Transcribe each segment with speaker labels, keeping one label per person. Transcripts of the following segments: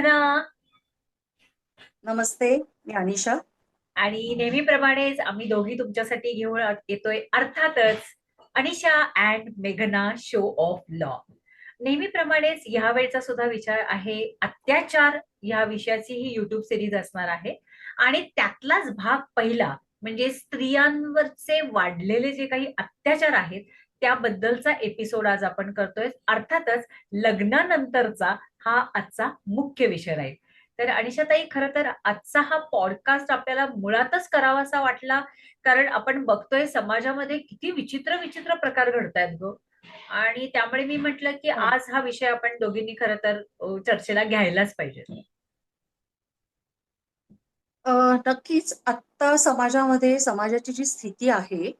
Speaker 1: मेघना
Speaker 2: नमस्ते मी अनिशा.
Speaker 1: आणि नेहमीप्रमाणेच आम्ही दोघी तुमच्यासाठी घेऊन येतोय अर्थातच अनिशा अँड मेघना शो ऑफ लॉ नेहमीप्रमाणेच ह्या वेळचा सुद्धा विचार आहे अत्याचार या विषयाची ही युट्यूब सिरीज असणार आहे. आणि त्यातलाच भाग पहिला म्हणजे स्त्रियांवरचे वाढलेले जे काही अत्याचार आहेत त्याबद्दलचा एपिसोड आज आपण करतोय. अर्थातच लग्नानंतरचा हा आजचा मुख्य विषय राहील. तर अनिशाताई खरं तर आजचा हा पॉडकास्ट आपल्याला मुळातच करावासा वाटला कारण आपण बघतोय समाजामध्ये किती विचित्र विचित्र प्रकार घडतायत ग. आणि त्यामुळे मी म्हटलं की. आज हा विषय आपण दोघींनी खरं तर चर्चेला घ्यायलाच पाहिजे.
Speaker 2: अ, नक्कीच आत्ता समाजामध्ये समाजाची जी स्थिती आहे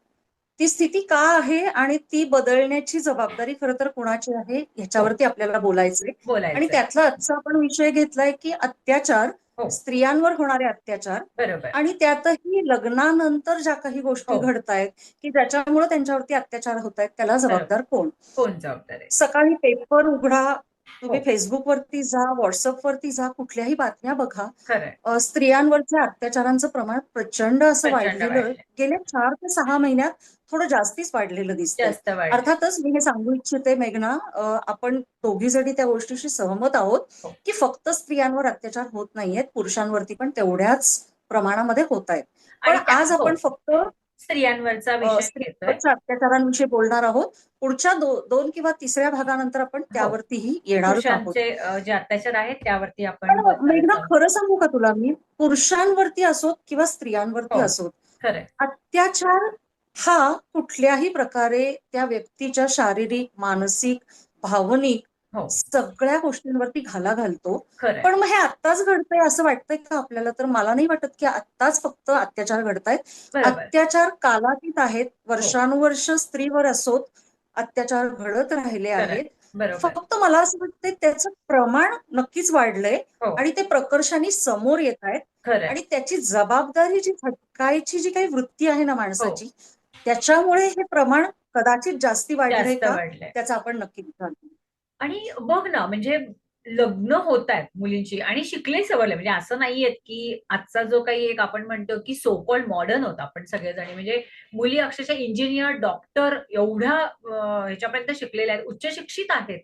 Speaker 2: ती स्थिती का आहे आणि ती बदलण्याची जबाबदारी खरं तर कुणाची आहे ह्याच्यावरती आपल्याला बोलायचंय. आणि त्यातला आजचा आपण विषय घेतलाय की अत्याचार
Speaker 1: हो.
Speaker 2: स्त्रियांवर होणारे अत्याचार आणि त्यातही लग्नानंतर ज्या काही गोष्टी
Speaker 1: हो.
Speaker 2: घडतायत की ज्याच्यामुळे त्यांच्यावरती अत्याचार होत आहेत त्याला जबाबदार कोण?
Speaker 1: कोण जबाबदार
Speaker 2: सकाळी पेपर उघडा तुम्ही
Speaker 1: हो.
Speaker 2: फेसबुक वरती जा व्हॉट्सअप वरती जा कुठल्याही बातम्या बघा स्त्रियांवरच्या अत्याचारांचं प्रमाण प्रचंड असं वाढलेलं. गेल्या चार ते सहा महिन्यात थोडं जास्तीच वाढलेलं
Speaker 1: वाढ
Speaker 2: अर्थातच मी हे सांगू इच्छिते मेघना आपण दोघी जणी त्या गोष्टीशी सहमत आहोत
Speaker 1: हो.
Speaker 2: की फक्त स्त्रियांवर अत्याचार होत नाहीयेत पुरुषांवरती पण तेवढ्याच प्रमाणामध्ये होत आहेत पण आज आपण
Speaker 1: हो,
Speaker 2: फक्त
Speaker 1: स्त्रियांवरचा विषय
Speaker 2: अत्याचारांविषयी बोलणार आहोत. पुढच्या दो- दोन किंवा तिसऱ्या भागानंतर आपण त्यावरतीही आहोत.
Speaker 1: पुरुषांचे अ, जे अत्याचार आहेत त्यावरती आपण
Speaker 2: मेघना
Speaker 1: आहोत.
Speaker 2: खरं सांगू का तुला मी? पुरुषांवरती असोत किंवा स्त्रियांवरती
Speaker 1: हो.
Speaker 2: असोत अत्याचार हा कुठल्याही प्रकारे त्या व्यक्तीच्या शारीरिक मानसिक भावनिक
Speaker 1: हो.
Speaker 2: सगळ्या गोष्टींवरती घाला घालतो पण मग हे आत्ताच घडतंय असं वाटतंय का आपल्याला? तर मला नाही वाटत की आत्ताच फक्त अत्याचार घडतायत. अत्याचार कालातीत आहेत. वर्षानुवर्ष स्त्रीवर असोत अत्याचार घडत राहिले. आहेत. फक्त मला असं वाटतंय त्याचं प्रमाण नक्कीच वाढलंय
Speaker 1: हो.
Speaker 2: आणि ते प्रकर्षाने समोर येत आहेत. आणि त्याची जबाबदारी जी झटकायची जी काही वृत्ती आहे ना माणसाची
Speaker 1: हो.
Speaker 2: त्याच्यामुळे हे प्रमाण कदाचित जास्ती वाढलंय का? त्याचा आपण नक्की विचार करू.
Speaker 1: आणि बघ ना म्हणजे लग्न होत आहेत मुलींची आणि शिकले सवरले. म्हणजे असं नाहीयेत की आजचा जो काही एक आपण म्हणतो की सोकॉल मॉडर्न होता आपण सगळेजणी. म्हणजे मुली अक्षरशः इंजिनियर डॉक्टर एवढ्या ह्याच्यापर्यंत शिकलेल्या आहेत. उच्च शिक्षित आहेत.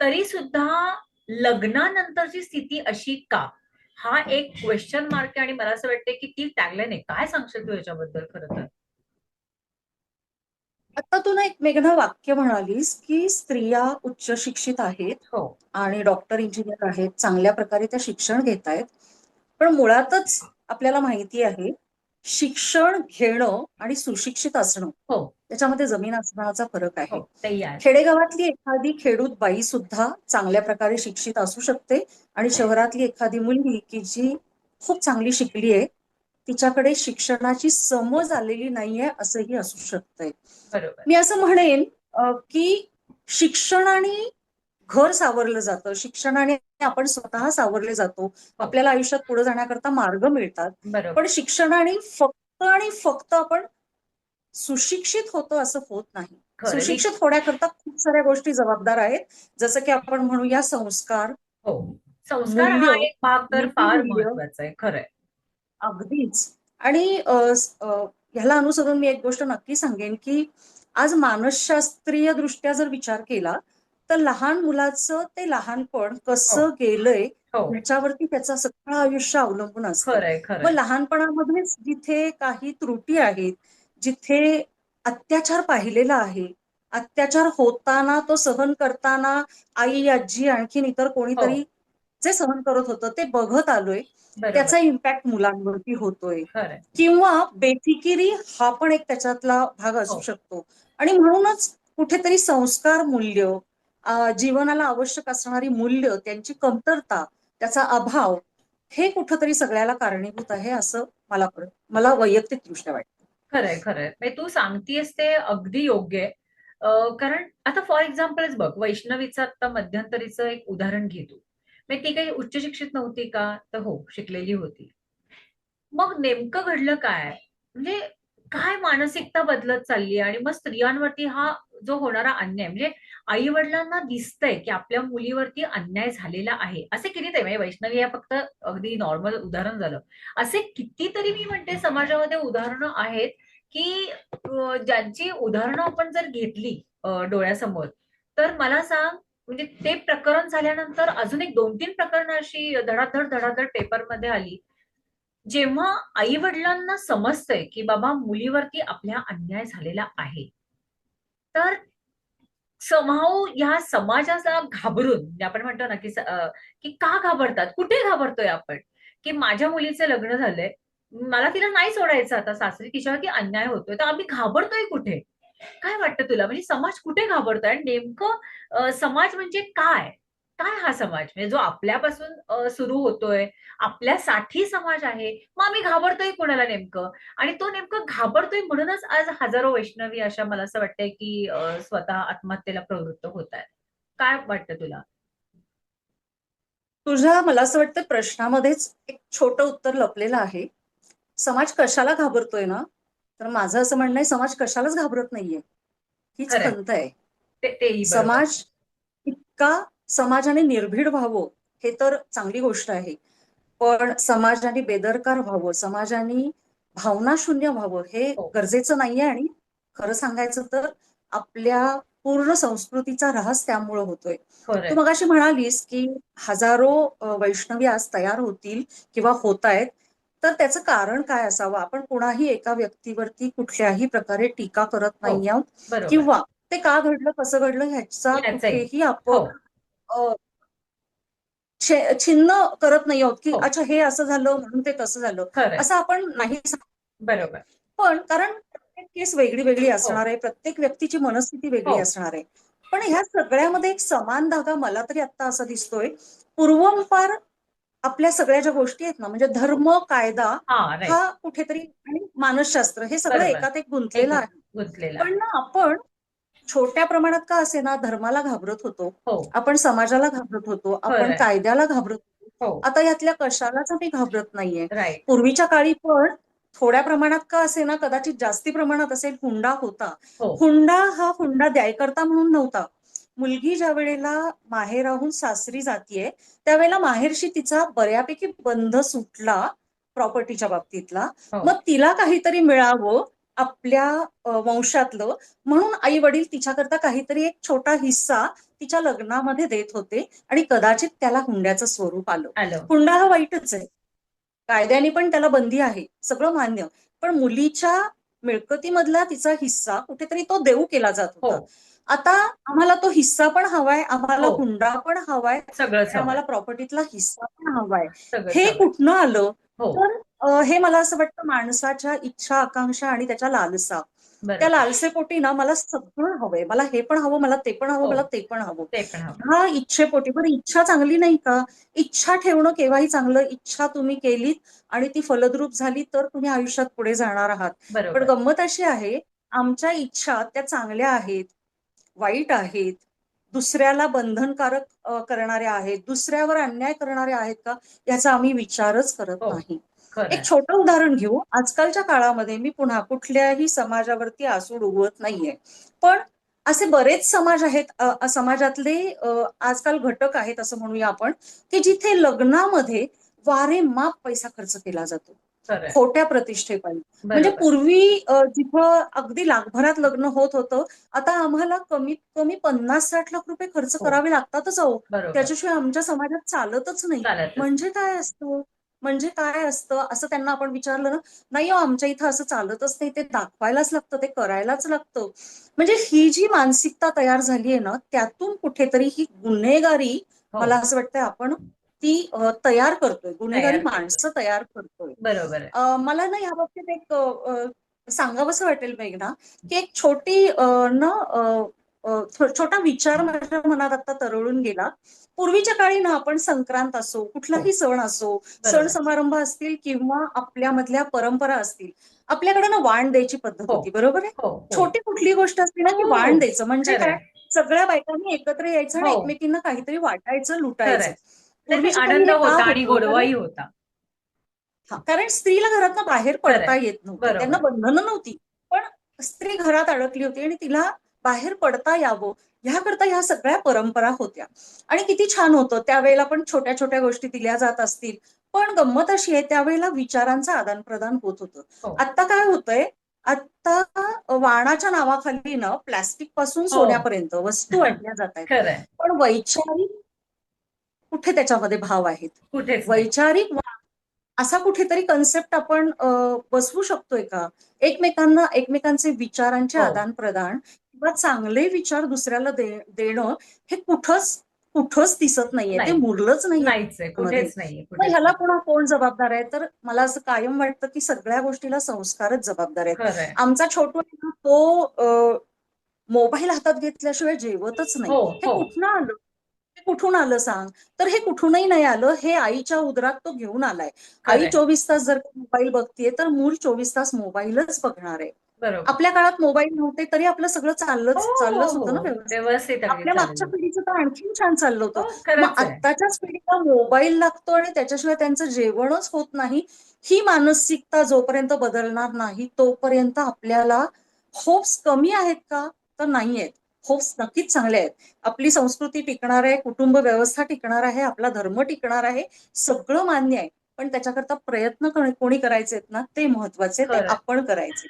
Speaker 1: तरी सुद्धा लग्नानंतरची स्थिती अशी का? हा एक क्वेश्चन मार्क आहे आणि मला असं वाटतं की ती टॅगलाईन आहे. काय सांगशील तू याच्याबद्दल खरं तर?
Speaker 2: आता तू ना एक मेघना वाक्य म्हणालीस की स्त्रिया उच्च शिक्षित आहेत
Speaker 1: हो.
Speaker 2: आणि डॉक्टर इंजिनियर आहेत चांगल्या प्रकारे त्या शिक्षण घेत आहेत. पण मुळातच आपल्याला माहिती आहे शिक्षण घेणं आणि सुशिक्षित असणं
Speaker 1: हो.
Speaker 2: त्याच्यामध्ये जमीन आसमानाचा फरक आहे.
Speaker 1: हो आहे.
Speaker 2: खेडेगावातली एखादी खेडूत बाई सुद्धा चांगल्या प्रकारे शिक्षित असू शकते आणि शहरातली एखादी मुलगी की जी खूप चांगली शिकली आहे तिच्याकडे शिक्षणाची समज आलेली नाहीये असंही असू शकतंय. मी असं म्हणेन की शिक्षणाने घर सावरलं जातं. शिक्षणाने आपण स्वतः सावरले जातो. आपल्याला आयुष्यात पुढे जाण्याकरता मार्ग मिळतात. पण शिक्षणाने फक्त आणि फक्त आपण सुशिक्षित होतो असं होत नाही. सुशिक्षित होण्याकरता खूप साऱ्या गोष्टी जबाबदार आहेत. जसं की आपण म्हणूया संस्कार.
Speaker 1: हो. संस्कार हा एक भाग तर फार. महत्त्वाचा आहे. खरंय
Speaker 2: अगदीच. आणि ह्याला अनुसरून मी एक गोष्ट नक्की सांगेन की आज मानसशास्त्रीय दृष्ट्या जर विचार केला तर लहान मुलाचं ते लहानपण कसं गेलंय
Speaker 1: हो.
Speaker 2: ह्याच्यावरती त्याचं सगळं आयुष्य अवलंबून असतं. मग लहानपणामध्येच जिथे काही त्रुटी आहेत जिथे अत्याचार पाहिलेला आहे अत्याचार होताना तो सहन करताना आई आजी आणखीन इतर कोणीतरी
Speaker 1: हो.
Speaker 2: जे सहन करत होतं ते बघत आलोय. त्याचा इम्पॅक्ट मुलांवरती होतोय. किंवा बेफिकिरी हा पण एक त्याच्यातला भाग असू
Speaker 1: हो.
Speaker 2: शकतो. आणि म्हणूनच कुठेतरी संस्कार मूल्य जीवनाला आवश्यक असणारी मूल्य त्यांची कमतरता त्याचा अभाव हे कुठंतरी सगळ्याला कारणीभूत आहे असं मला. मला वैयक्तिकदृष्ट्या वाटतं.
Speaker 1: खरंय खरंय. म्हणजे तू सांगतेस ते अगदी योग्य आहे. कारण आता फॉर एक्झाम्पलच बघ वैष्णवीचं आता मध्यंतरीचं एक उदाहरण घे ती काही उच्च शिक्षित नव्हती का तर हो शिकलेली होती. मग नेमकं घडलं काय? म्हणजे काय मानसिकता बदलत चालली आणि मग स्त्रियांवरती हा जो होणारा अन्याय म्हणजे आई वडिलांना दिसतंय की आपल्या मुलीवरती अन्याय झालेला आहे असे कितीतरी म्हणजे वैष्णवी हे फक्त अगदी नॉर्मल उदाहरण झालं. असे कितीतरी मी म्हणते समाजामध्ये उदाहरणं आहेत की ज्यांची उदाहरणं आपण जर घेतली डोळ्यासमोर तर मला सांग म्हणजे ते प्रकरण झाल्यानंतर अजून एक दोन तीन प्रकरणं अशी धडाधड धडाधड पेपरमध्ये आली. जेव्हा आई वडिलांना समजतंय की बाबा मुलीवरती आपल्या अन्याय झालेला आहे तर समाव ह्या समाजाला घाबरून म्हणजे आपण म्हणतो ना की की का घाबरतात? कुठे घाबरतोय आपण? की माझ्या मुलीचं लग्न झालंय मला तिला नाही सोडायचं आता सासरी तिच्यावरती अन्याय होतोय तर आम्ही घाबरतोय कुठे? काय वाटतं तुला? म्हणजे समाज कुठे घाबरतोय आणि नेमकं समाज म्हणजे काय? काय हा समाज? म्हणजे जो आपल्यापासून सुरू होतोय आपल्यासाठी समाज आहे मग आम्ही घाबरतोय कोणाला नेमकं? आणि तो नेमकं घाबरतोय म्हणूनच आज हजारो वैष्णवी अशा मला असं वाटतंय की स्वतः आत्महत्येला प्रवृत्त होत आहेत काय वाटतं तुला?
Speaker 2: तुझ्या मला असं वाटतं प्रश्नामध्येच एक छोटं उत्तर लपलेलं आहे. समाज कशाला घाबरतोय ना? तर माझं असं म्हणणं आहे समाज कशालाच घाबरत नाहीये हीच. खंत आहे. समाज इतका समाजाने निर्भीड व्हावं हे तर चांगली गोष्ट आहे पण समाजाने बेदरकार व्हावं समाजाने भावनाशून्य व्हावं हे
Speaker 1: हो.
Speaker 2: गरजेचं नाहीये आणि खरं सांगायचं तर आपल्या पूर्ण संस्कृतीचा ऱ्हास त्यामुळं होतोय. तू मगाशी म्हणालीस की हजारो वैष्णवी आज तयार होतील किंवा होत आहेत तर त्याचं कारण काय असावं आपण कुणाही एका व्यक्तीवरती कुठल्याही प्रकारे टीका करत
Speaker 1: हो.
Speaker 2: नाही आहोत किंवा ते का घडलं कसं घडलं ह्याचा. कुठेही
Speaker 1: हो
Speaker 2: आपण छे- छिन्न करत नाही आहोत की
Speaker 1: हो.
Speaker 2: अच्छा हे असं झालं म्हणून ते तसं झालं असं आपण नाही.
Speaker 1: बरोबर
Speaker 2: पण कारण प्रत्येक केस वेगळी वेगळी असणार आहे प्रत्येक व्यक्तीची मनस्थिती वेगळी
Speaker 1: हो.
Speaker 2: असणार आहे पण ह्या सगळ्यामध्ये एक समान धागा मला तरी आता असा दिसतोय पूर्वंपार आपल्या सगळ्या ज्या गोष्टी आहेत ना म्हणजे धर्म कायदा
Speaker 1: हा
Speaker 2: कुठेतरी आणि मानसशास्त्र हे सगळं. एकात एक गुंतलेलं आहे.
Speaker 1: गुंतलेला
Speaker 2: पण ना आपण छोट्या प्रमाणात का असे ना धर्माला घाबरत होतो?
Speaker 1: हो.
Speaker 2: आपण समाजाला घाबरत होतो आपण. कायद्याला घाबरत होतो.
Speaker 1: हो.
Speaker 2: आता यातल्या कशालाच आम्ही घाबरत नाहीये. पूर्वीच्या काळी पण थोड्या प्रमाणात का असे ना कदाचित जास्ती प्रमाणात असेल हुंडा होता.
Speaker 1: हो.
Speaker 2: हुंडा हा हुंडा द्यायकरता म्हणून नव्हता. मुलगी ज्या वेळेला माहेराहून सासरी जातीये त्यावेळेला माहेरशी तिचा बऱ्यापैकी बंध सुटला प्रॉपर्टीच्या बाबतीतला.
Speaker 1: हो.
Speaker 2: मग तिला काहीतरी मिळावं आपल्या वंशातलं म्हणून आई वडील तिच्याकरता काहीतरी एक छोटा हिस्सा तिच्या लग्नामध्ये देत होते आणि कदाचित त्याला हुंड्याचं स्वरूप आलं.
Speaker 1: आलं.
Speaker 2: हुंडा हा वाईटच आहे. कायद्याने पण त्याला बंदी आहे सगळं मान्य. पण मुलीच्या मिळकतीमधला तिचा हिस्सा कुठेतरी तो देऊ केला जात
Speaker 1: हो.
Speaker 2: होता. आता आम्हाला तो हिस्सा पण हवाय आम्हाला
Speaker 1: हो.
Speaker 2: हुंडा पण हवाय आम्हाला प्रॉपर्टीतला हिस्सा पण हवाय. हे कुठनं आलं?
Speaker 1: हो.
Speaker 2: तर हे मला असं वाटतं माणसाच्या इच्छा आकांक्षा आणि त्याच्या लालसा. त्या लालसेपोटी ना मला सगळं हवंय. मला हे पण हवं मला ते पण हवं
Speaker 1: हो.
Speaker 2: मला ते पण हवं.
Speaker 1: ते पण हवं.
Speaker 2: हा इच्छेपोटी. पण इच्छा चांगली नाही का? इच्छा ठेवणं केव्हाही चांगलं. इच्छा तुम्ही केलीत आणि ती फलद्रूप झाली तर तुम्ही आयुष्यात पुढे जाणार आहात. पण गंमत अशी आहे आमच्या इच्छा त्या चांगल्या आहेत. वाईट आहेत दुसऱ्याला बंधनकारक करणाऱ्या आहेत दुसऱ्यावर अन्याय करणाऱ्या आहेत का याचा आम्ही विचारच करत
Speaker 1: हो.
Speaker 2: नाही. एक छोटं उदाहरण घेऊ. आजकालच्या काळामध्ये मी पुन्हा कुठल्याही समाजावरती आसूड उगवत नाहीये. पण असे बरेच समाज आहेत समाजातले आजकाल घटक आहेत असं म्हणूया आपण की जिथे लग्नामध्ये वारेमाप पैसा खर्च केला जातो. खोट्या प्रतिष्ठेपायी. म्हणजे पूर्वी जिथं अगदी लाखभरात लग्न होत होतं आता आम्हाला कमीत कमी पन्नास साठ लाख रुपये खर्च
Speaker 1: हो.
Speaker 2: करावे लागतातच अहो. त्याच्याशिवाय आमच्या समाजात चालतच नाही. म्हणजे काय असतं? म्हणजे काय असतं? असं त्यांना आपण विचारलं ना नाही हो आमच्या इथं असं चालतच नाही. ते दाखवायलाच लागतं ते करायलाच लागतं. म्हणजे ही जी मानसिकता तयार झाली आहे ना त्यातून कुठेतरी ही गुन्हेगारी
Speaker 1: हो.
Speaker 2: मला असं वाटतं आपण ती तयार करतोय गुन्हेगारी. माणसं तयार करतोय
Speaker 1: बरोबर
Speaker 2: मला ना या बाबतीत एक सांगावंसं वाटेल मेघना की एक छोटी न छोटा विचार माझ्या मनात आता तरळून गेला पूर्वीच्या काळी ना आपण संक्रांत असो कुठलाही सण असो सण. समारंभ असतील किंवा आपल्यामधल्या परंपरा असतील आपल्याकडे ना वाण द्यायची पद्धत
Speaker 1: हो.
Speaker 2: होती बरोबर आहे
Speaker 1: हो हो
Speaker 2: छोटी कुठली गोष्ट असते ना की
Speaker 1: हो,
Speaker 2: वाण
Speaker 1: हो.
Speaker 2: द्यायचं म्हणजे. काय सगळ्या बायकांनी एकत्र यायचं आणि
Speaker 1: हो.
Speaker 2: एकमेकींना काहीतरी वाटायचं लुटायचं
Speaker 1: आनंद
Speaker 2: हे
Speaker 1: होता आणि? गोडवाही होता.
Speaker 2: हा, कारण स्त्रीला घरातनं बाहेर पडता. येत नव्हतं. त्यांना बंधनं नव्हती. पण स्त्री घरात अडकली होती आणि तिला बाहेर पडता यावं ह्याकरता ह्या सगळ्या परंपरा होत्या. आणि किती छान होतं. त्यावेळेला पण छोट्या छोट्या गोष्टी दिल्या जात असतील. पण गंमत अशी आहे त्यावेळेला विचारांचं आदान प्रदान होत होतं.
Speaker 1: हो.
Speaker 2: आता काय होतंय? आता वाणाच्या नावाखाली ना प्लास्टिकपासून सोन्यापर्यंत वस्तू आणल्या जात आहेत. पण वैचारिक कुठे त्याच्यामध्ये भाव आहेत?
Speaker 1: नाही.
Speaker 2: वैचारिक असा कुठेतरी कन्सेप्ट आपण बसवू शकतोय का? एकमेकांना एकमेकांचे विचारांचे
Speaker 1: हो.
Speaker 2: आदान प्रदान किंवा चांगले विचार दुसऱ्याला देणं हे कुठंच कुठंच दिसत नाहीये. ते
Speaker 1: नाही.
Speaker 2: मुरलंच
Speaker 1: कुठेच
Speaker 2: ह्याला
Speaker 1: नाही.
Speaker 2: पुन्हा कोण जबाबदार आहे? तर मला असं कायम वाटतं की सगळ्या गोष्टीला संस्कारच जबाबदार आहेत आमचा छोटू तो मोबाईल हातात घेतल्याशिवाय जेवतच नाही.
Speaker 1: हो
Speaker 2: हे
Speaker 1: हो.
Speaker 2: कुठनं आलं? कुठून आलं सांग तर हे कुठूनही नाही आलं हे आईच्या उदरात तो घेऊन आलाय आई. चोवीस तास जर मोबाईल बघतीये तर मूल चोवीस तास मोबाईलच बघणार आहे आपल्या काळात मोबाईल नव्हते तरी आपलं सगळं चाललंच
Speaker 1: हो,
Speaker 2: चाललंच होतं ना
Speaker 1: हो.
Speaker 2: व्यवस्थित आपल्या मागच्या. पिढीचं तर आणखीन छान चाललं होतं
Speaker 1: हो,
Speaker 2: मग. आत्ताच्याच पिढीला मोबाईल लागतो आणि त्याच्याशिवाय त्यांचं जेवणच होत नाही ही मानसिकता जोपर्यंत बदलणार नाही तोपर्यंत आपल्याला होप्स कमी आहेत का तर नाही आहेत होप्स नक्कीच चांगले आहेत. आपली संस्कृती टिकणार आहे कुटुंब व्यवस्था टिकणार आहे आपला धर्म टिकणार आहे सगळं मान्य आहे. पण त्याच्याकरता प्रयत्न कोणी- करायचे आहेत ना ते महत्त्वाचे ते. आपण करायचे.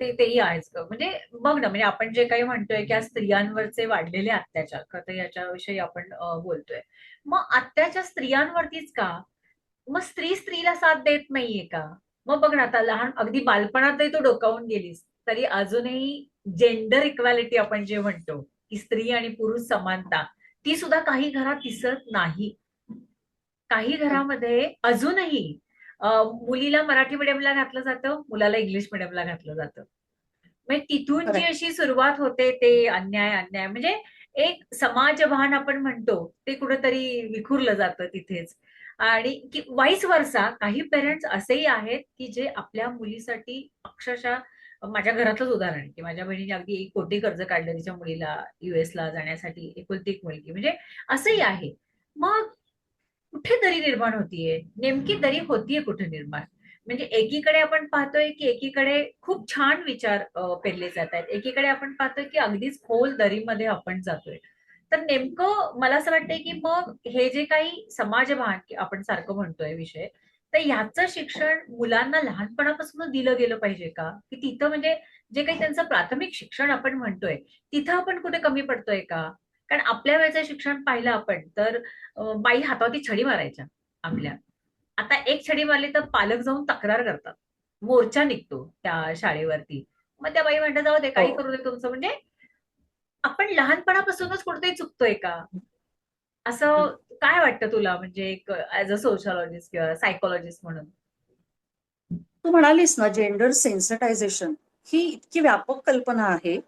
Speaker 1: ते तेही आहेच ग. म्हणजे बघ ना म्हणजे आपण जे काही म्हणतोय की आज स्त्रियांवरचे वाढलेले अत्याचार तर याच्याविषयी आपण बोलतोय. मग अत्याचार स्त्रियांवरतीच का? मग स्त्री स्त्रीला साथ देत नाहीये का? मग बघ ना आता लहान अगदी बालपणातही तू डोकावून गेलीस तरी अजूनही जेंडर इक्वॅलिटी आपण जे म्हणतो की स्त्री आणि पुरुष समानता ती सुद्धा काही घरात दिसत नाही. काही घरामध्ये अजूनही मुलीला मराठी मिडियमला घातलं जातं मुलाला इंग्लिश मिडियमला घातलं जातं. म्हणजे तिथून जी. अशी सुरुवात होते ते अन्याय अन्याय. म्हणजे एक समाजभान आपण म्हणतो ते कुठेतरी विखुरलं जातं तिथेच. आणि की वाईस वर्षा काही पेरेंट्स असेही आहेत की जे आपल्या मुलीसाठी अक्षरशः माझ्या घरातलंच उदाहरण आहे की माझ्या बहिणीने अगदी एक कोटी कर्ज काढलं तिच्या मुलीला युएसला जाण्यासाठी एकुलती एक मुलगी. म्हणजे असंही आहे. मग कुठे दरी निर्माण होतीये? नेमकी दरी होतीये कुठे निर्माण? म्हणजे एकीकडे आपण पाहतोय की एकीकडे खूप छान विचार पेरले जात आहेत. एकीकडे आपण पाहतोय की अगदीच खोल दरीमध्ये आपण जातोय. तर नेमकं मला असं वाटतंय की मग हे जे काही समाजभान आपण सारखं म्हणतोय विषय तर ह्याचं शिक्षण मुलांना लहानपणापासून दिलं गेलं पाहिजे का? की तिथं म्हणजे जे काही त्यांचं प्राथमिक शिक्षण आपण म्हणतोय तिथं आपण कुठे कमी पडतोय का? कारण आपल्या वेळेचं शिक्षण पाहिलं आपण तर बाई हातावरती छडी मारायच्या आपल्या. आता एक छडी मारली तर पालक जाऊन तक्रार करतात. मोर्चा निघतो त्या शाळेवरती. मग त्या बाई म्हणतात जाऊ दे काही
Speaker 2: हो.
Speaker 1: करू दे तुमचं. म्हणजे आपण लहानपणापासूनच कुठेतरी चुकतोय का? असं काय वाटतं तुला? म्हणजे एक ऍज अ सोशलॉजिस्ट किंवा सायकोलॉजिस्ट म्हणून.
Speaker 2: तू म्हणालीस ना जेंडर सेन्सिटायझेशन ही इतकी व्यापक कल्पना आहे.